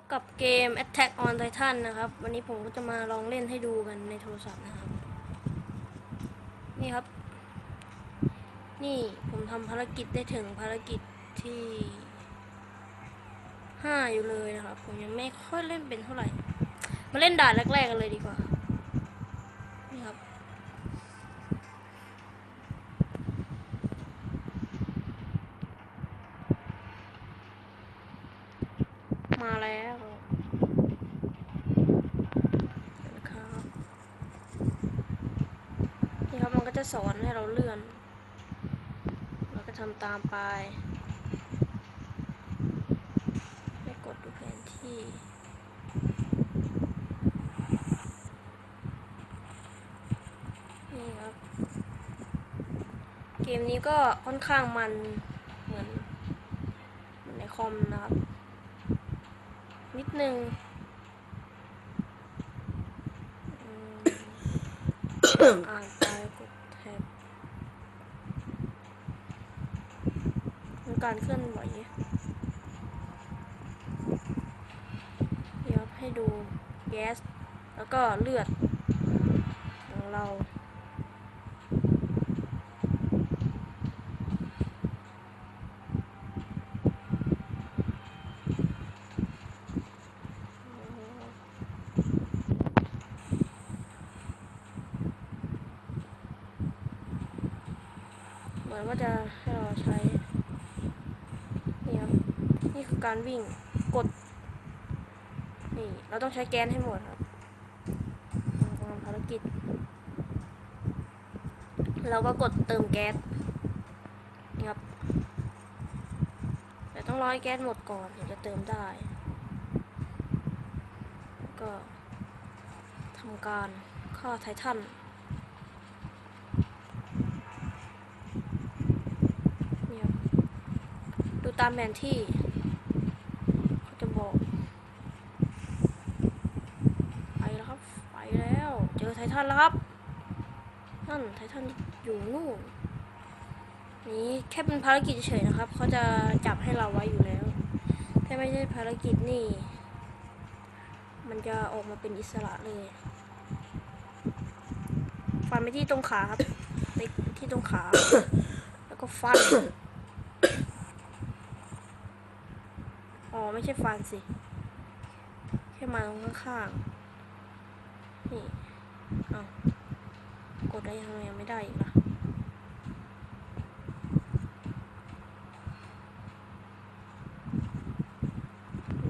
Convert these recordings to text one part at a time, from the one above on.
บกับเกม Attack on Titan นะครับ วันนี้ผมก็จะมาลองเล่นให้ดูกันในโทรศัพท์นะครับ นี่ครับ นี่ผมทำภารกิจได้ถึงภารกิจที่ห้าอยู่เลยนะครับ ผมยังไม่ค่อยเล่นเป็นเท่าไหร่ มาเล่นด่านแรกๆกันเลยดีกว่า นี่ครับ มาแล้วนะครับนี่ครับมันก็จะสอนให้เราเลื่อน เราก็ทำตามไปให้กดดูแผนที่นี่ครับ เกมนี้ก็ค่อนข้างมันเหมือนเหมือนในคอมนะครับ นิดนึงอ่านไปกดแท็บมีการเคลื่อนไหวเดี๋ยวให้ดูแก๊สแล้วก็เลือดของเรา เหมือนว่าจะให้เราใช้ นี่ครับ นี่คือการวิ่งกด นี่ เราต้องใช้แกนให้หมดครับเราทำภารกิจ เราก็กดเติมแก๊สนี่ครับ แต่ต้องรอให้แก๊สหมดก่อนถึงจะเติมได้ ก็ทำการฆ่าไททัน เนี่ยครับดูตามแผนที่เขาจะบอก ไปแล้วครับ ไปแล้ว เจอไททันแล้วครับ นั่นไททันอยู่นู่นนี่แค่เป็นภารกิจเฉยๆนะครับ เขาจะจับให้เราไว้อยู่แล้ว ถ้าไม่ใช่ภารกิจนี่ มันจะออกมาเป็นอิสระเลย ฟันไปที่ตรงขาครับติ๊กที่ตรงขา แล้วก็ฟัน อ๋อ ไม่ใช่ฟันสิ แค่มาตรงข้างๆ นี่ เอากดได้ยังไงยังไม่ได้อีกล่ะ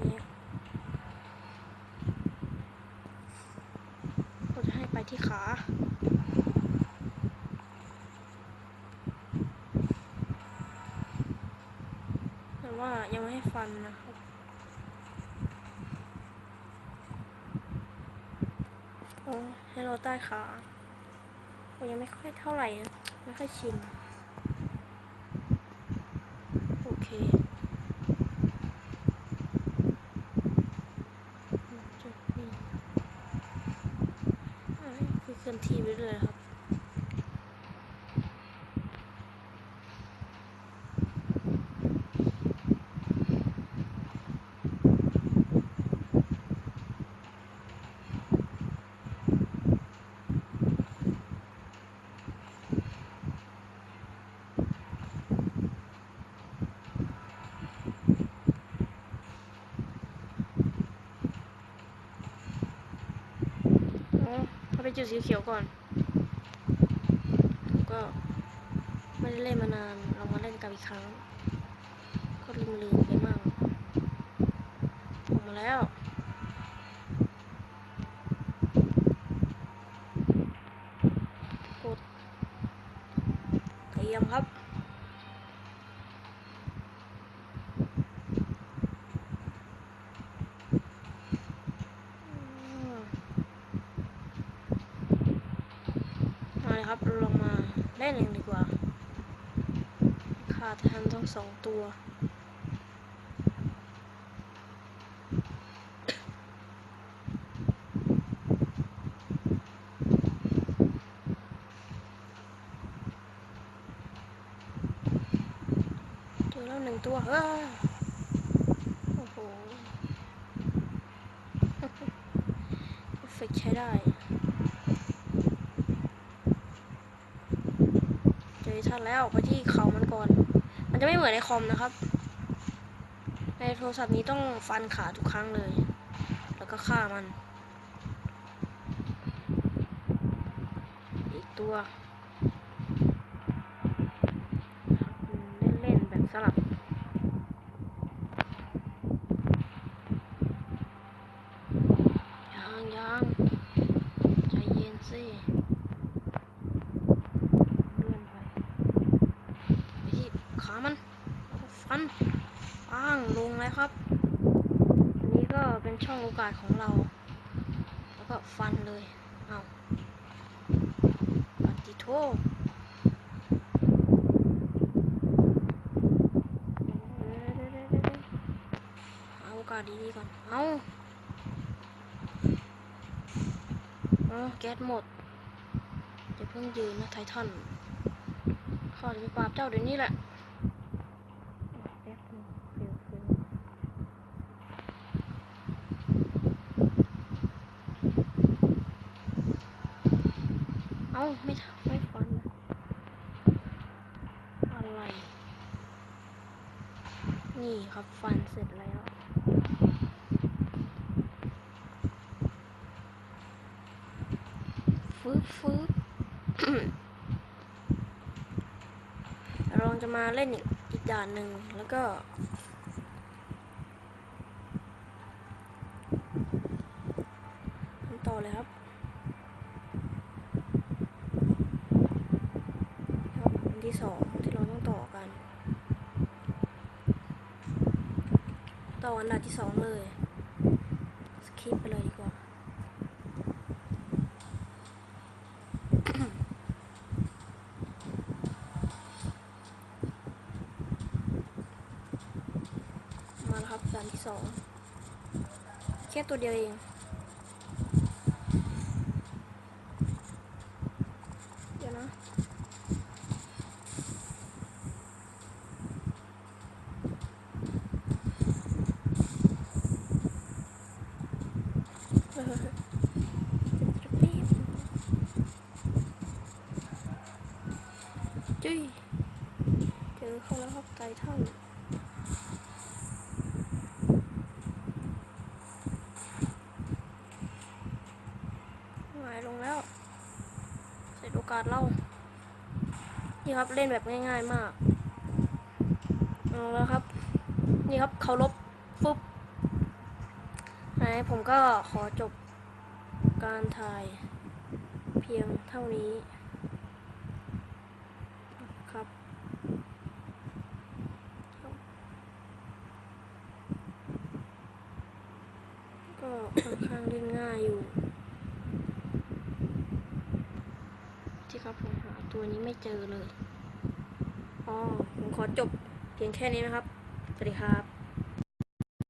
นี่ก็จะให้ไปที่ขาแต่ว่ายังไม่ให้ฟันนะครับ โอ้ ให้เราใต้ขาผมยังไม่ค่อยเท่าไหร่นะ ไม่ค่อยชิน โอเคจุดนี้อะคือเคลื่อนที่ไปเรื่อยครับ อ๋อเขาไป จุดสีเขียวก่อน ก็ไม่ได้เล่นมานาน เรามาเล่นกันอีกครั้ง ก็ลืมลืมไปมั่งออกมาแล้ว แด้หนึ่งดีกว่า ขาดทันทั้งสองตัว ตัวล้หนึ่งตัวเฮ้อเฟกใช้ได้ ชันแล้วไปที่เขามันก่อน มันจะไม่เหมือนในคอมนะครับ ในโทรศัพท์นี้ต้องฟันขาทุกครั้งเลย แล้วก็ฆ่ามัน อีกตัวเล่นๆแบบสลับ ยังยังใจเย็นสิเลื่อนไปไปที่ขามันแล้วก็ฟันปังลงเลยครับ อันนี้ก็เป็นช่ องโอกาสของเรา แล้วก็ฟันเลย เอาปฏิโทเอาโอกาสดีๆก่อน เอาอ๋อแก๊สหมดจะเพิ่งยืนนะไททันข้าจะไปปราบเจ้าเดี๋ยวนี้แหละแป๊บนึงเร็วเร็ว เอาไม่ทำไม่ฟันอะไร นี่ครับฟันเสร็จแล้วฟึบฟึบเราจะมาเล่นอีกอีกด่านหนึ่งแล้วก็ ทำต่อเลยครับ ครับอัน ที่สองที่เราต้องต่อกัน ต่ออันดับที่สองเลยสคิปไปเลยดีกว่ามาแล้วครับด่านที่สองแค่ตัวเดียวเอง เดี๋ยวนะ เออจะปี๊บจุ้ยเจอเขาแล้วครับไททัน หายลงแล้ว เสร็จโอกาสเล่านี่ครับเล่นแบบง่าย ๆมากเอาแล้วครับ นี่ครับเคารพปุ๊บไหนผมก็ขอจบการถ่ายเพียงเท่านี้ครับก็ค่อนข้างเล่นง่ายอยู่ ครับผมหาตัวนี้ไม่เจอเลยอ๋อผมขอจบเพียงแค่นี้นะครับ สวัสดีครับ